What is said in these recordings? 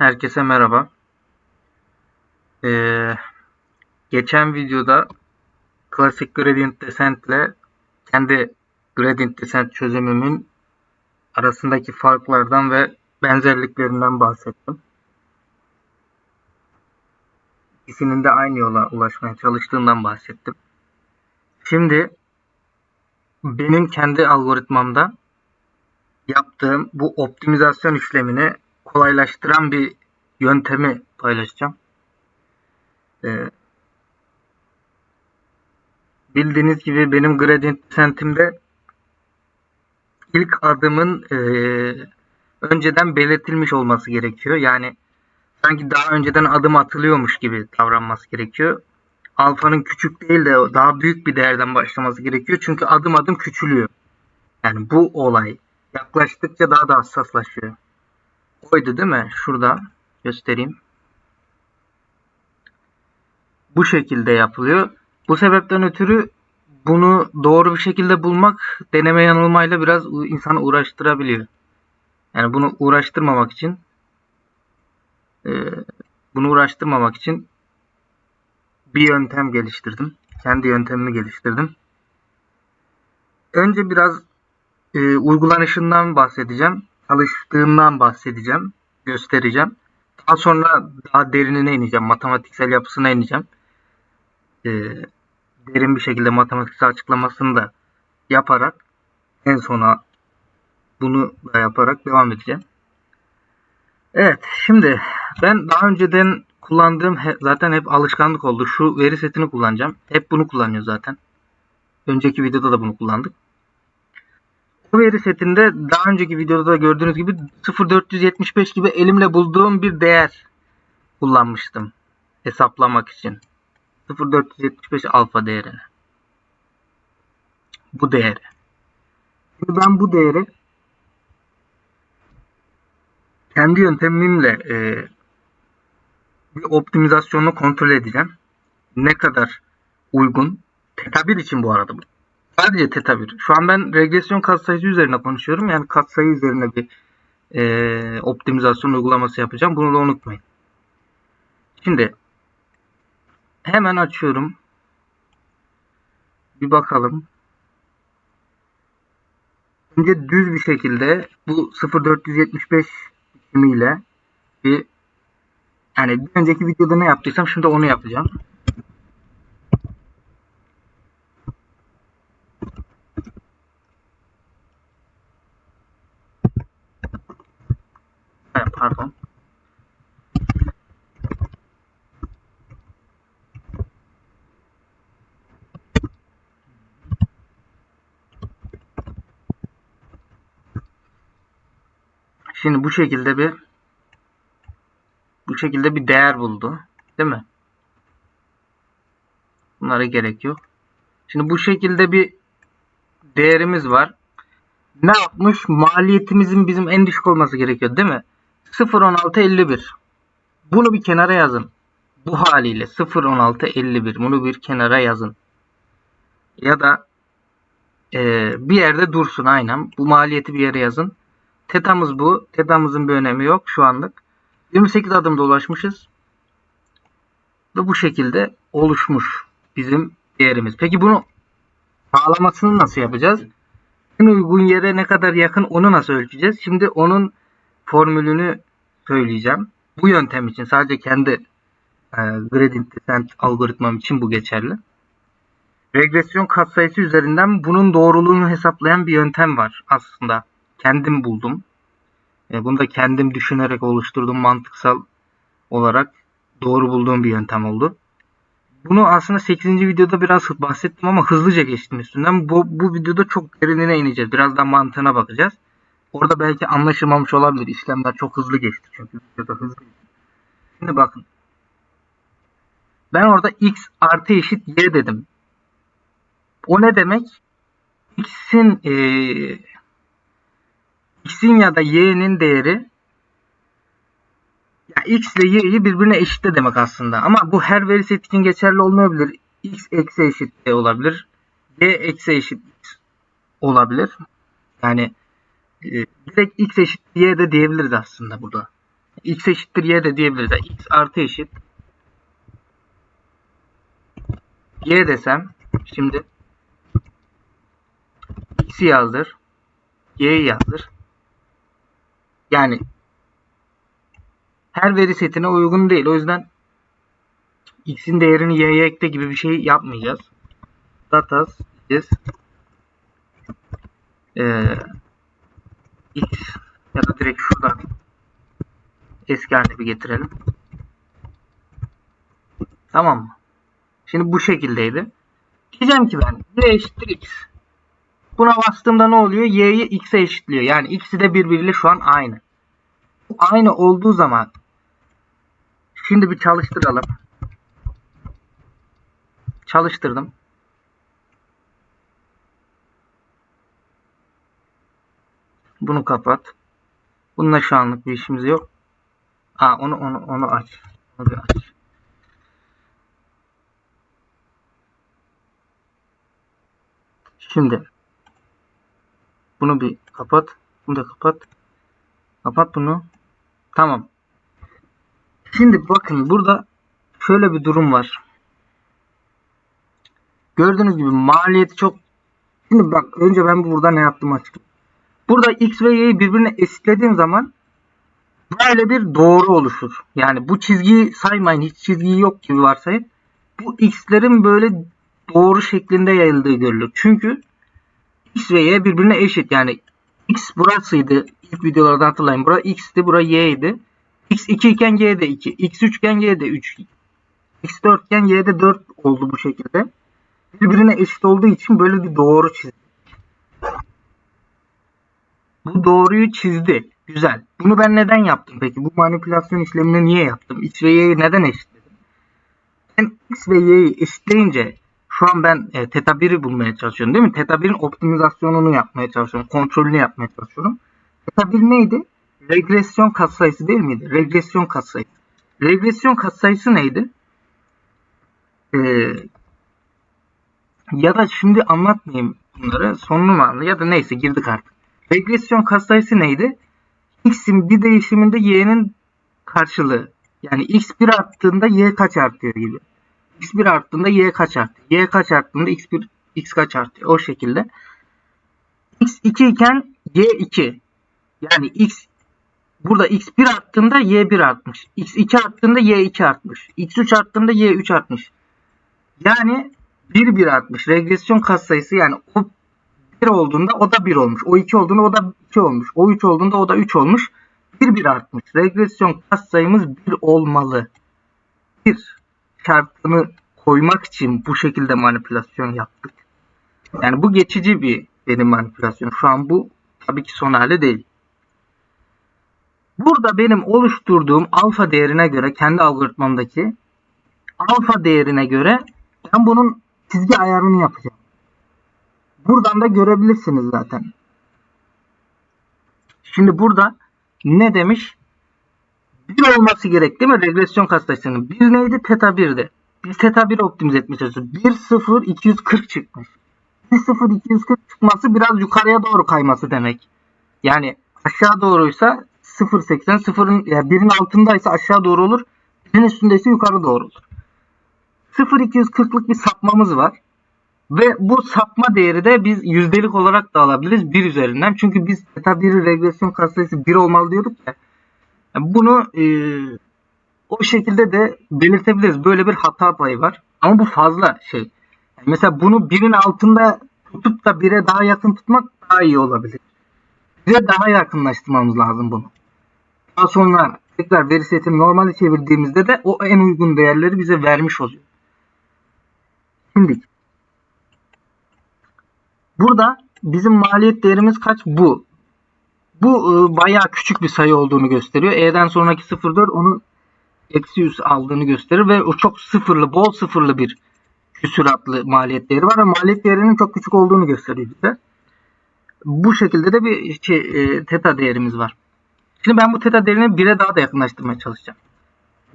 Herkese merhaba. Ee, geçen videoda klasik gradient descent ile kendi gradient descent çözümümün arasındaki farklardan ve benzerliklerinden bahsettim. İkisinin de aynı yola ulaşmaya çalıştığından bahsettim. Şimdi benim kendi algoritmamda yaptığım bu optimizasyon işlemini kolaylaştıran bir yöntemi paylaşacağım. Ee, bildiğiniz gibi benim gradient descent'imde ilk adımın e, önceden belirtilmiş olması gerekiyor. Yani sanki daha önceden adım atılıyormuş gibi davranması gerekiyor. Alfanın küçük değil de daha büyük bir değerden başlaması gerekiyor. Çünkü adım adım küçülüyor. Yani bu olay yaklaştıkça daha da hassaslaşıyor. Oydu değil mi? Şurada göstereyim. Bu şekilde yapılıyor. Bu sebepten ötürü bunu doğru bir şekilde bulmak deneme yanılmayla biraz insanı uğraştırabiliyor. Yani bunu uğraştırmamak için e, bunu uğraştırmamak için bir yöntem geliştirdim. Kendi yöntemimi geliştirdim. Önce biraz e, uygulanışından bahsedeceğim. Çalıştığından bahsedeceğim. Göstereceğim. Daha sonra daha derinine ineceğim. Matematiksel yapısına ineceğim. E, derin bir şekilde matematiksel açıklamasını da yaparak en sona bunu da yaparak devam edeceğim. Evet şimdi ben daha önceden kullandığım zaten hep alışkanlık oldu. Şu veri setini kullanacağım. Hep bunu kullanıyor zaten. Önceki videoda da bunu kullandık. Bu veri setinde daha önceki videoda da gördüğünüz gibi 0475 gibi elimle bulduğum bir değer kullanmıştım hesaplamak için. 0475 alfa değerini. Bu değeri. Şimdi ben bu değeri kendi yöntemimle e, bir optimizasyonu kontrol edeceğim. Ne kadar uygun. Teta 1 için bu arada bu. Sadece teta 1. Şu an ben regresyon katsayısı üzerine konuşuyorum. Yani katsayı üzerine bir e, optimizasyon uygulaması yapacağım. Bunu da unutmayın. Şimdi hemen açıyorum. Bir bakalım. Önce düz bir şekilde bu 0475 biçimiyle bir yani bir önceki videoda ne yaptıysam şimdi onu yapacağım. Evet, pardon. Şimdi bu şekilde bir bu şekilde bir değer buldu. Değil mi? Bunlara gerek yok. Şimdi bu şekilde bir değerimiz var. Ne yapmış? Maliyetimizin bizim en düşük olması gerekiyor değil mi? 0.1651. Bunu bir kenara yazın. Bu haliyle 0.1651. Bunu bir kenara yazın. Ya da e, bir yerde dursun aynen. Bu maliyeti bir yere yazın. Tetamız bu. Tetamızın bir önemi yok şu anlık. 28 adımda ulaşmışız. Ve bu şekilde oluşmuş bizim değerimiz. Peki bunu sağlamasını nasıl yapacağız? En uygun yere ne kadar yakın onu nasıl ölçeceğiz? Şimdi onun formülünü söyleyeceğim. Bu yöntem için sadece kendi e, gradient descent algoritmam için bu geçerli. Regresyon katsayısı üzerinden bunun doğruluğunu hesaplayan bir yöntem var aslında. Kendim buldum. E, bunu da kendim düşünerek oluşturduğum mantıksal olarak doğru bulduğum bir yöntem oldu. Bunu aslında 8. videoda biraz bahsettim ama hızlıca geçtim üstünden. Bu, bu videoda çok derinine ineceğiz. Biraz daha mantığına bakacağız. Orada belki anlaşılmamış olabilir. İşlemler çok hızlı geçti çünkü videoda hızlı. Şimdi bakın. Ben orada x artı eşit y dedim. O ne demek? x'in e, x'in ya da y'nin değeri ya x ile y'yi birbirine eşitle demek aslında. Ama bu her veri set için geçerli olmayabilir. x eksi eşit y olabilir. y eksi eşit x olabilir. Yani e, direkt x eşit y de diyebiliriz aslında burada. x eşittir y de diyebiliriz. Yani x artı eşit y desem şimdi x'i yazdır. y'yi yazdır. Yani her veri setine uygun değil. O yüzden x'in değerini y'ye ekle gibi bir şey yapmayacağız. Datas is eee x ya da direkt şuradan eski haline bir getirelim. Tamam mı? Şimdi bu şekildeydi. Diyeceğim ki ben y eşittir x. Buna bastığımda ne oluyor? y'yi x'e eşitliyor. Yani ikisi de birbiriyle şu an aynı. Bu aynı olduğu zaman şimdi bir çalıştıralım. Çalıştırdım. Bunu kapat. Bununla şu anlık bir işimiz yok. Aa onu onu onu aç. Onu bir aç. Şimdi bunu bir kapat. Bunu da kapat. Kapat bunu. Tamam. Şimdi bakın burada şöyle bir durum var. Gördüğünüz gibi maliyeti çok Şimdi bak önce ben burada ne yaptım açıkçası. Burada x ve y'yi birbirine eşitlediğim zaman böyle bir doğru oluşur. Yani bu çizgiyi saymayın. Hiç çizgi yok gibi varsayın. Bu x'lerin böyle doğru şeklinde yayıldığı görülür. Çünkü x ve y birbirine eşit. Yani x burasıydı. İlk videolarda hatırlayın. Bura x'ti, bura y'ydi. x 2 iken y de 2. x 3 iken y de 3. x 4 iken y de 4 oldu bu şekilde. Birbirine eşit olduğu için böyle bir doğru çizdi. Bu doğruyu çizdi. Güzel. Bunu ben neden yaptım peki? Bu manipülasyon işlemini niye yaptım? X ve Y'yi neden eşitledim? Ben X ve Y'yi eşitleyince şu an ben e, teta 1'i bulmaya çalışıyorum değil mi? Teta 1'in optimizasyonunu yapmaya çalışıyorum. Kontrolünü yapmaya çalışıyorum. Teta 1 neydi? Regresyon katsayısı değil miydi? Regresyon katsayısı. Regresyon katsayısı neydi? Ee, ya da şimdi anlatmayayım bunları. Sonunu mu anla? Ya da neyse girdik artık. Regresyon katsayısı neydi? X'in bir değişiminde y'nin karşılığı. Yani x 1 arttığında y kaç artıyor gibi. x 1 arttığında y kaç artıyor. y kaç arttığında x 1 x kaç artıyor. O şekilde. x 2 iken y 2. Yani x burada x 1 arttığında y 1 artmış. x 2 arttığında y 2 artmış. x 3 arttığında y 3 artmış. Yani 1 1 artmış. Regresyon katsayısı yani o 1 olduğunda o da 1 olmuş. O 2 olduğunda o da 2 olmuş. O 3 olduğunda o da 3 olmuş. 1 1 artmış. Regresyon katsayımız 1 olmalı. Bir şartını koymak için bu şekilde manipülasyon yaptık. Yani bu geçici bir benim manipülasyon. Şu an bu tabii ki son hali değil. Burada benim oluşturduğum alfa değerine göre kendi algoritmamdaki alfa değerine göre ben bunun çizgi ayarını yapacağım. Buradan da görebilirsiniz zaten. Şimdi burada ne demiş? 1 olması gerek değil mi? Regresyon katsayısının. 1 neydi? Teta 1'di. Biz teta 1 optimize çalışıyoruz. 1 0 240 çıkmış. 1 0 240 çıkması biraz yukarıya doğru kayması demek. Yani aşağı doğruysa 0 80 0'ın yani 1'in altındaysa aşağı doğru olur. 1'in üstündeyse yukarı doğru olur. 0 240'lık bir sapmamız var. Ve bu sapma değeri de biz yüzdelik olarak da alabiliriz 1 üzerinden. Çünkü biz teta 1 regresyon katsayısı 1 olmalı diyorduk ya. Bunu e, o şekilde de belirtebiliriz. Böyle bir hata payı var. Ama bu fazla şey. Mesela bunu 1'in altında tutup da 1'e daha yakın tutmak daha iyi olabilir. Bize daha yakınlaştırmamız lazım bunu. Daha sonra tekrar veri setini normale çevirdiğimizde de o en uygun değerleri bize vermiş oluyor. Şimdi Burada bizim maliyet değerimiz kaç? Bu. Bu e, bayağı küçük bir sayı olduğunu gösteriyor. E'den sonraki 0,4 onun eksi 100 aldığını gösterir ve o çok sıfırlı, bol sıfırlı bir küsuratlı maliyet değeri var ama maliyet değerinin çok küçük olduğunu gösteriyor bize. Bu şekilde de bir şey, e, teta değerimiz var. Şimdi ben bu teta değerini 1'e daha da yakınlaştırmaya çalışacağım.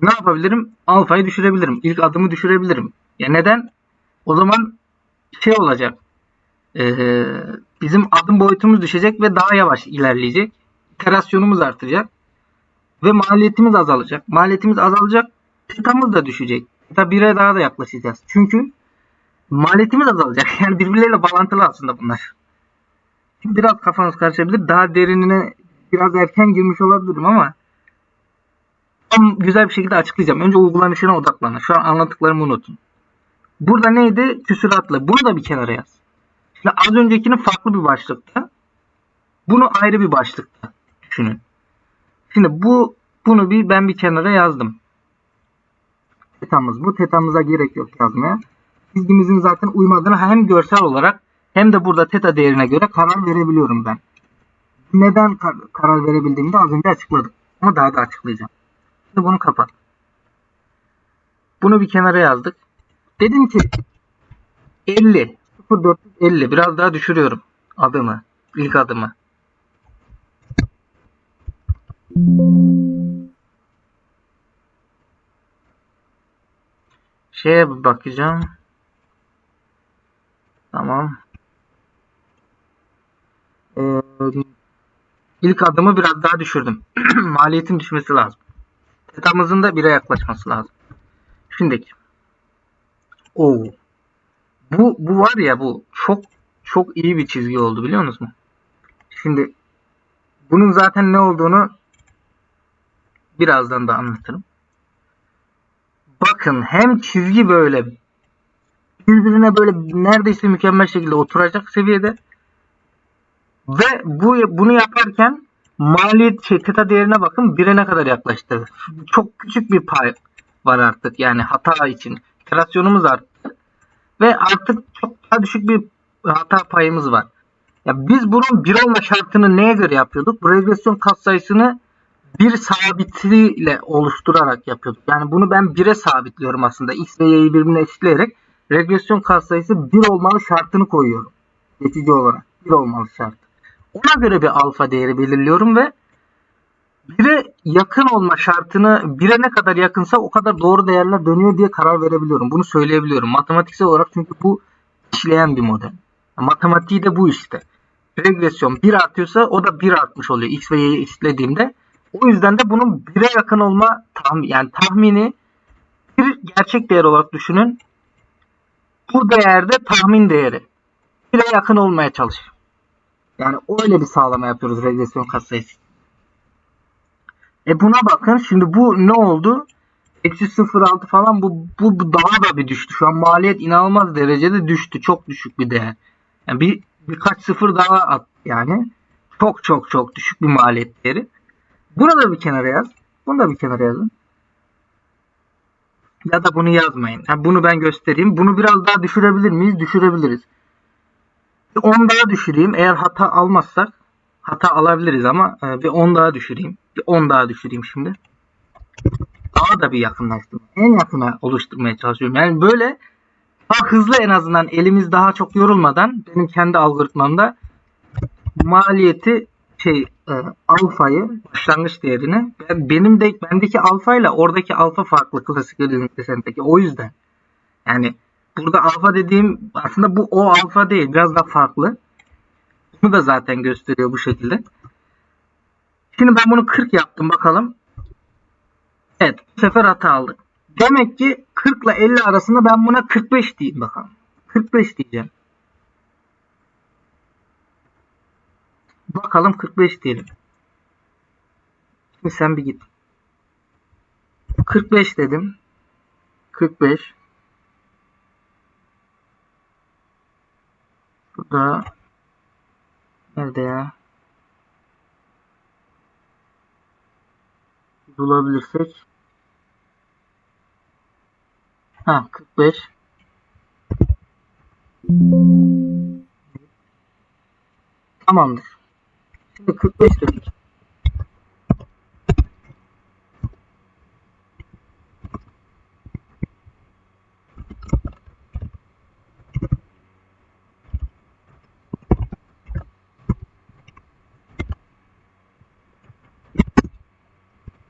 Ne yapabilirim? Alfayı düşürebilirim. İlk adımı düşürebilirim. Ya neden? O zaman şey olacak e, bizim adım boyutumuz düşecek ve daha yavaş ilerleyecek. İterasyonumuz artacak. Ve maliyetimiz azalacak. Maliyetimiz azalacak. Tetamız da düşecek. Teta 1'e daha da yaklaşacağız. Çünkü maliyetimiz azalacak. Yani birbirleriyle bağlantılı aslında bunlar. Biraz kafanız karışabilir. Daha derinine biraz erken girmiş olabilirim ama tam güzel bir şekilde açıklayacağım. Önce uygulanışına odaklanın. Şu an anlattıklarımı unutun. Burada neydi? Küsuratlı. Bunu da bir kenara yaz. Şimdi az öncekini farklı bir başlıkta. Bunu ayrı bir başlıkta düşünün. Şimdi bu bunu bir ben bir kenara yazdım. Tetamız bu. Tetamıza gerek yok yazmaya. Çizgimizin zaten uymadığını hem görsel olarak hem de burada teta değerine göre karar verebiliyorum ben. Neden kar- karar verebildiğimi de az önce açıkladım. Ama daha da açıklayacağım. Şimdi bunu kapat. Bunu bir kenara yazdık. Dedim ki 50 0450 biraz daha düşürüyorum adımı. ilk adımı. Şeye bakacağım. Tamam. Ee, ilk adımı biraz daha düşürdüm. Maliyetin düşmesi lazım. Tetamızın da 1'e yaklaşması lazım. Şimdiki. Oo. Bu, bu var ya bu çok çok iyi bir çizgi oldu biliyor musunuz? Şimdi bunun zaten ne olduğunu birazdan da anlatırım. Bakın hem çizgi böyle birbirine böyle neredeyse mükemmel şekilde oturacak seviyede ve bu bunu yaparken maliyet şey teta değerine bakın bire ne kadar yaklaştı. Çok küçük bir pay var artık yani hata için. İterasyonumuz arttı ve artık çok daha düşük bir hata payımız var. Ya biz bunun bir olma şartını neye göre yapıyorduk? Bu regresyon katsayısını bir sabitiyle oluşturarak yapıyorduk. Yani bunu ben 1'e sabitliyorum aslında. X ve Y'yi birbirine eşitleyerek regresyon katsayısı 1 olmalı şartını koyuyorum. Geçici olarak 1 olmalı şart. Ona göre bir alfa değeri belirliyorum ve 1'e yakın olma şartını 1'e ne kadar yakınsa o kadar doğru değerler dönüyor diye karar verebiliyorum. Bunu söyleyebiliyorum. Matematiksel olarak çünkü bu işleyen bir model. Matematiği de bu işte. Regresyon 1 artıyorsa o da 1 artmış oluyor. X ve Y'yi eşitlediğimde. O yüzden de bunun 1'e yakın olma tahmin, yani tahmini bir gerçek değer olarak düşünün. Bu değerde tahmin değeri. 1'e yakın olmaya çalış. Yani öyle bir sağlama yapıyoruz regresyon katsayısı. E buna bakın şimdi bu ne oldu? Eksi 0.6 falan bu, bu, bu daha da bir düştü. Şu an maliyet inanılmaz derecede düştü. Çok düşük bir değer. Yani bir birkaç sıfır daha at yani. Çok çok çok düşük bir maliyet değeri. Bunu da bir kenara yaz. Bunu da bir kenara yazın. Ya da bunu yazmayın. Yani bunu ben göstereyim. Bunu biraz daha düşürebilir miyiz? Düşürebiliriz. Bir 10 daha düşüreyim. Eğer hata almazsak hata alabiliriz ama e, bir 10 daha düşüreyim. Bir 10 daha düşüreyim şimdi. Daha da bir yakınlaştırma. En yakına oluşturmaya çalışıyorum. Yani böyle daha hızlı en azından elimiz daha çok yorulmadan benim kendi algoritmamda maliyeti şey e, alfayı başlangıç değerini ben, benim de bendeki alfa ile oradaki alfa farklı klasik desenteki o yüzden yani burada alfa dediğim aslında bu o alfa değil biraz daha farklı bunu da zaten gösteriyor bu şekilde şimdi ben bunu 40 yaptım bakalım evet bu sefer hata aldık demek ki 40 ile 50 arasında ben buna 45 diyeyim bakalım 45 diyeceğim Bakalım 45 diyelim. Şimdi sen bir git. 45 dedim. 45. Burada nerede ya? Bulabilirsek. Ha 45. Tamamdır. Şimdi 45 dedik.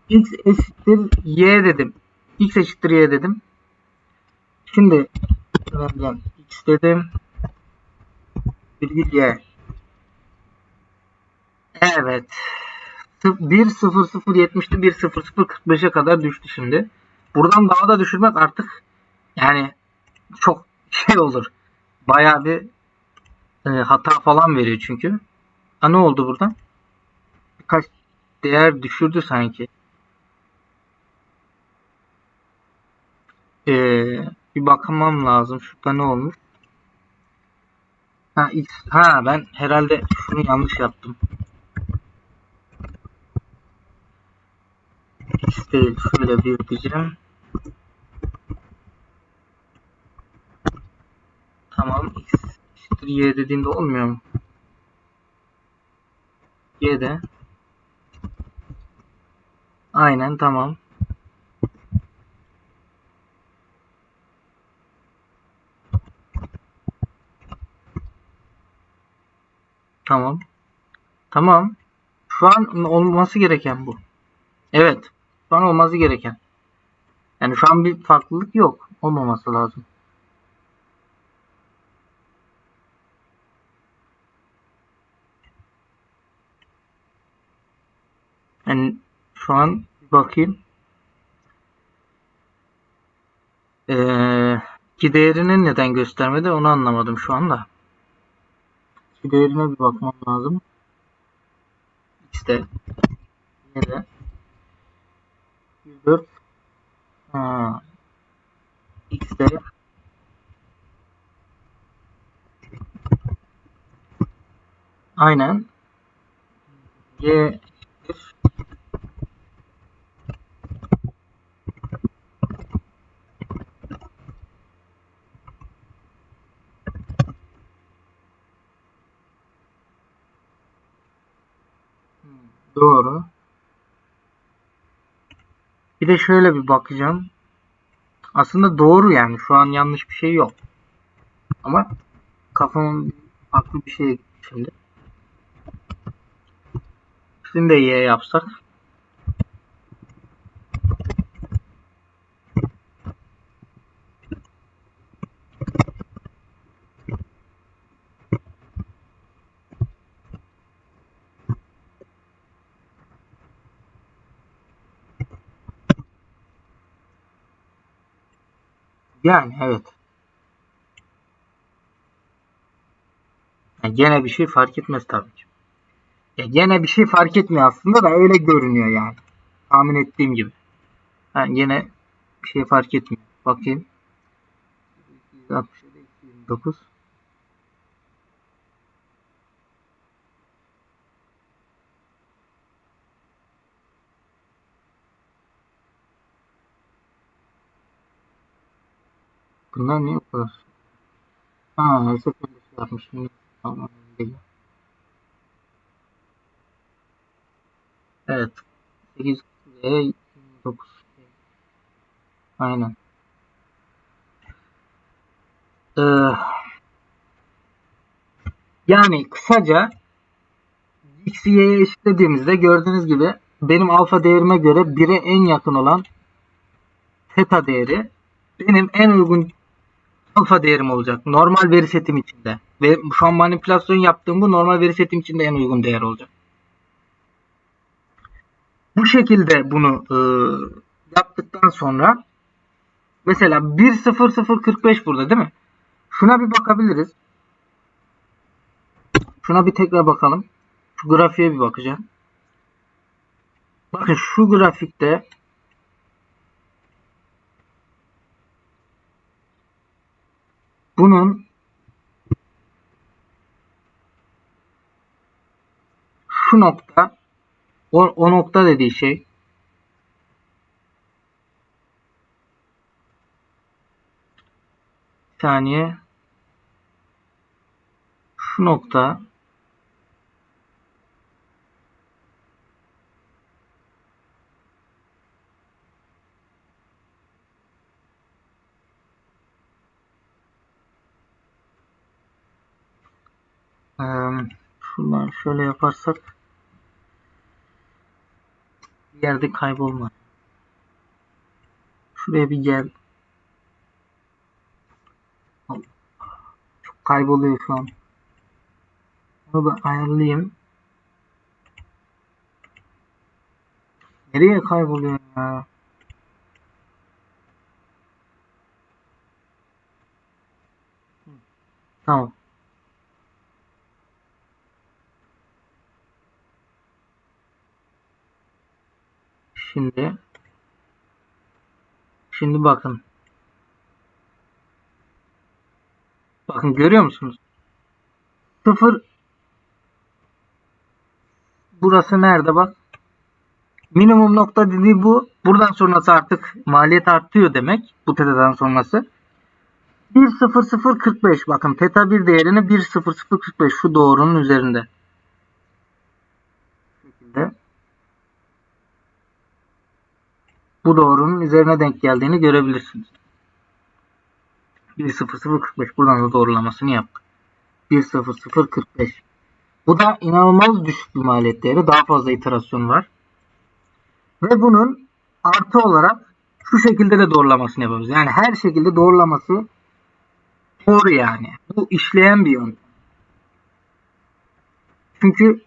X eşittir y dedim. x eşittir y dedim. Şimdi ben x dedim. Virgül y. Evet. 1.0070'ti 1.0045'e kadar düştü şimdi. Buradan daha da düşürmek artık yani çok şey olur. Bayağı bir e, hata falan veriyor çünkü. Ha ne oldu buradan? Birkaç değer düşürdü sanki. Ee, bir bakmam lazım. Şurada ne olmuş? Ha, X, ha ben herhalde şunu yanlış yaptım. X değil. Şöyle bir diyeceğim. Tamam. X Y dediğinde olmuyor mu? Y de. Aynen tamam. Tamam. Tamam. Şu an olması gereken bu. Evet. Şu an olması gereken. Yani şu an bir farklılık yok. Olmaması lazım. Yani şu an bakayım. Ee, ki değerini neden göstermedi onu anlamadım şu anda. Ki değerine bir bakmam lazım. İşte yine 104 ha, x'de. Aynen. Y Doğru. Bir de şöyle bir bakacağım. Aslında doğru yani. Şu an yanlış bir şey yok. Ama kafamın farklı bir şeye gitti şimdi. Şimdi de Y yapsak. Yani evet. Yani gene bir şey fark etmez tabii ki. Ya gene bir şey fark etmiyor aslında da öyle görünüyor yani. Tahmin ettiğim gibi. Yani gene bir şey fark etmiyor. Bakayım. 267, 229. Bunlar niye bu kadar? Ha, her seferinde şey değil. Evet. 8 ve 29. Aynen. Ee, yani kısaca x y'ye eşitlediğimizde gördüğünüz gibi benim alfa değerime göre 1'e en yakın olan theta değeri benim en uygun alfa değerim olacak. Normal veri setim içinde. Ve şu an manipülasyon yaptığım bu normal veri setim içinde en uygun değer olacak. Bu şekilde bunu e, yaptıktan sonra mesela 1.0045 burada değil mi? Şuna bir bakabiliriz. Şuna bir tekrar bakalım. Şu grafiğe bir bakacağım. Bakın şu grafikte bunun şu nokta o, o nokta dediği şey bir saniye. Şu nokta Ee, şundan şöyle yaparsak bir yerde kaybolma. Şuraya bir gel. Çok kayboluyor şu an. Bunu da ayarlayayım. Nereye kayboluyor ya? Tamam. Şimdi Şimdi bakın. Bakın görüyor musunuz? Sıfır Burası nerede bak? Minimum nokta dediği bu. Buradan sonrası artık maliyet artıyor demek. Bu tetadan sonrası. 1.0045 bakın teta 1 değerini 1.0045 şu doğrunun üzerinde. Bu şekilde. Bu doğrunun üzerine denk geldiğini görebilirsiniz. 1.0045 buradan da doğrulamasını yaptık. 1.0045 bu da inanılmaz düşük bir maliyet değeri. Daha fazla iterasyon var. Ve bunun artı olarak şu şekilde de doğrulamasını yapıyoruz. Yani her şekilde doğrulaması doğru yani. Bu işleyen bir yöntem. Çünkü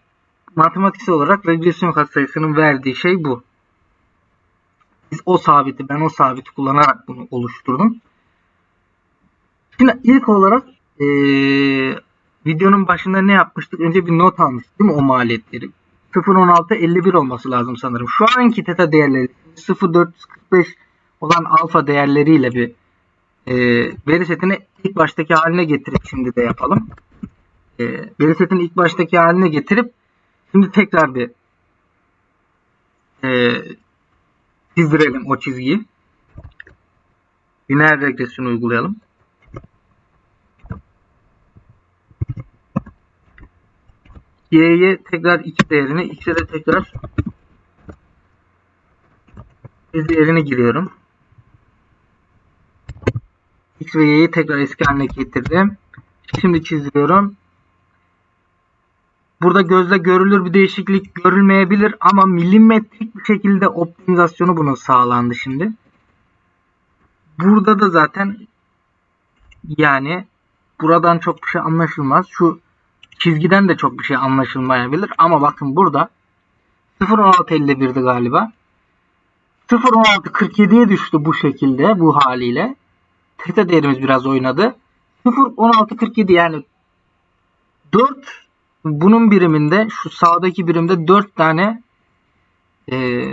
matematiksel olarak regresyon katsayısının verdiği şey bu. Biz o sabiti, ben o sabiti kullanarak bunu oluşturdum. Şimdi ilk olarak ee, videonun başında ne yapmıştık? Önce bir not almıştık değil mi o maliyetleri? 0.1651 olması lazım sanırım. Şu anki teta değerleri 0.445 olan alfa değerleriyle bir e, veri setini ilk baştaki haline getirip şimdi de yapalım. E, veri setini ilk baştaki haline getirip şimdi tekrar bir e, çizdirelim o çizgiyi. Lineer regresyon uygulayalım. y'ye tekrar 2 değerini, x'e de tekrar bir değerini giriyorum. x ve y'yi tekrar eski haline getirdim. Şimdi çiziyorum. Burada gözle görülür bir değişiklik görülmeyebilir ama milimetrik bir şekilde optimizasyonu bunun sağlandı şimdi. Burada da zaten yani buradan çok bir şey anlaşılmaz. Şu çizgiden de çok bir şey anlaşılmayabilir. Ama bakın burada 0.1651'di galiba. 0.1647'ye düştü bu şekilde bu haliyle. Theta değerimiz biraz oynadı. 0.1647 yani 4 bunun biriminde şu sağdaki birimde 4 tane e,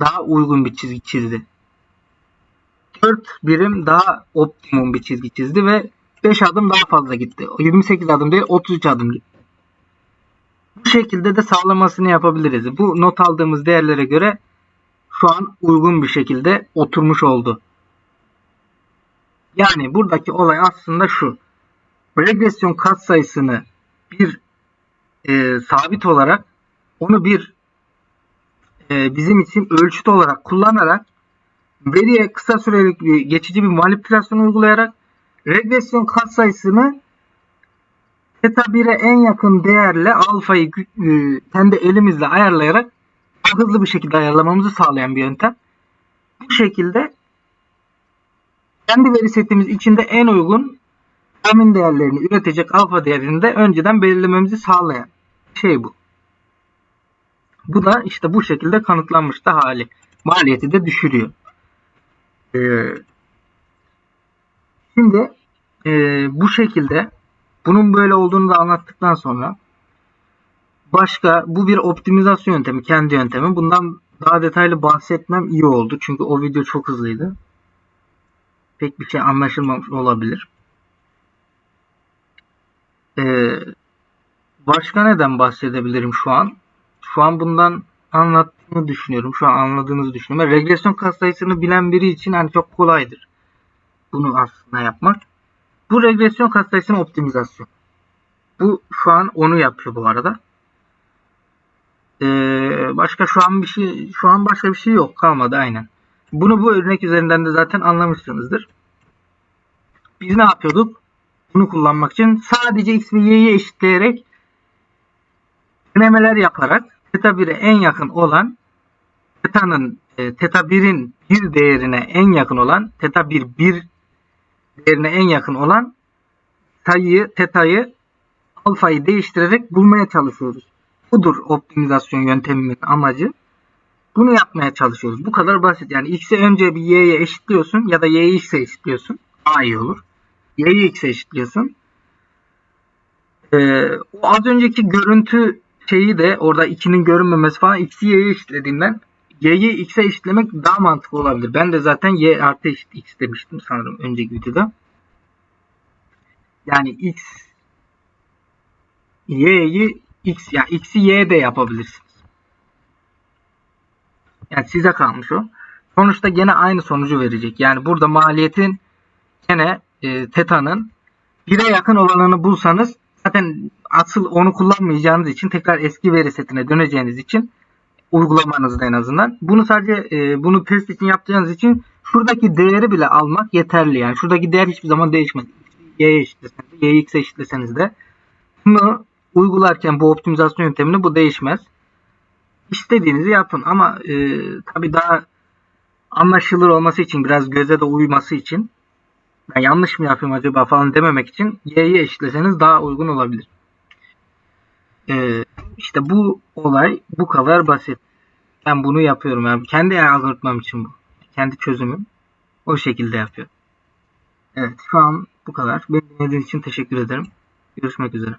daha uygun bir çizgi çizdi. 4 birim daha optimum bir çizgi çizdi ve 5 adım daha fazla gitti. 28 adım değil 33 adım gitti. Bu şekilde de sağlamasını yapabiliriz. Bu not aldığımız değerlere göre şu an uygun bir şekilde oturmuş oldu. Yani buradaki olay aslında şu. Regresyon katsayısını bir e, sabit olarak onu bir e, bizim için ölçüt olarak kullanarak veriye kısa süreli bir geçici bir manipülasyon uygulayarak regresyon katsayısını Theta 1'e en yakın değerle alfayı e, kendi elimizle ayarlayarak hızlı bir şekilde ayarlamamızı sağlayan bir yöntem. Bu şekilde kendi veri setimiz içinde en uygun tahmin değerlerini üretecek alfa değerini de önceden belirlememizi sağlayan şey bu. Bu da işte bu şekilde kanıtlanmış da hali. Maliyeti de düşürüyor. Ee, şimdi e, bu şekilde bunun böyle olduğunu da anlattıktan sonra başka bu bir optimizasyon yöntemi, kendi yöntemi. Bundan daha detaylı bahsetmem iyi oldu. Çünkü o video çok hızlıydı. Pek bir şey anlaşılmamış olabilir. Ee, başka neden bahsedebilirim şu an? Şu an bundan anlattığını düşünüyorum. Şu an anladığınızı düşünüyorum. Regresyon katsayısını bilen biri için hani çok kolaydır. Bunu aslında yapmak. Bu regresyon katsayısının optimizasyon. Bu şu an onu yapıyor bu arada. Ee, başka şu an bir şey şu an başka bir şey yok kalmadı aynen. Bunu bu örnek üzerinden de zaten anlamışsınızdır. Biz ne yapıyorduk? Bunu kullanmak için sadece x ve y'yi eşitleyerek denemeler yaparak theta 1'e en yakın olan teta'nın e, theta 1'in bir değerine en yakın olan theta 1 1 değerine en yakın olan sayıyı, teta'yı, alfayı değiştirerek bulmaya çalışıyoruz. Budur optimizasyon yöntemimin amacı. Bunu yapmaya çalışıyoruz. Bu kadar basit. Yani x'i önce bir y'ye eşitliyorsun ya da y'yi x'e eşitliyorsun. Daha iyi olur. Y'yi x'e eşitliyorsun. Ee, o az önceki görüntü şeyi de orada 2'nin görünmemesi falan x'i y'ye eşitlediğimden y'yi x'e eşitlemek daha mantıklı olabilir. Ben de zaten y artı eşit x demiştim sanırım önceki videoda. Yani x y'yi x yani x'i y de yapabilirsiniz. Yani size kalmış o. Sonuçta gene aynı sonucu verecek. Yani burada maliyetin gene e, teta'nın 1'e yakın olanını bulsanız zaten asıl onu kullanmayacağınız için tekrar eski veri setine döneceğiniz için uygulamanızda en azından. Bunu sadece e, bunu test için yapacağınız için şuradaki değeri bile almak yeterli. Yani şuradaki değer hiçbir zaman değişmez. Y'ye eşitleseniz de, Y'yi X'e eşitleseniz de bunu uygularken bu optimizasyon yöntemini bu değişmez. İstediğinizi yapın ama e, tabi daha anlaşılır olması için biraz göze de uyması için ben yanlış mı yapıyorum acaba falan dememek için y'yi eşitleseniz daha uygun olabilir. Ee, işte bu olay bu kadar basit. Ben bunu yapıyorum. Yani kendi algoritmam için bu. Kendi çözümüm. O şekilde yapıyorum. Evet şu an bu kadar. Beni dinlediğiniz için teşekkür ederim. Görüşmek üzere.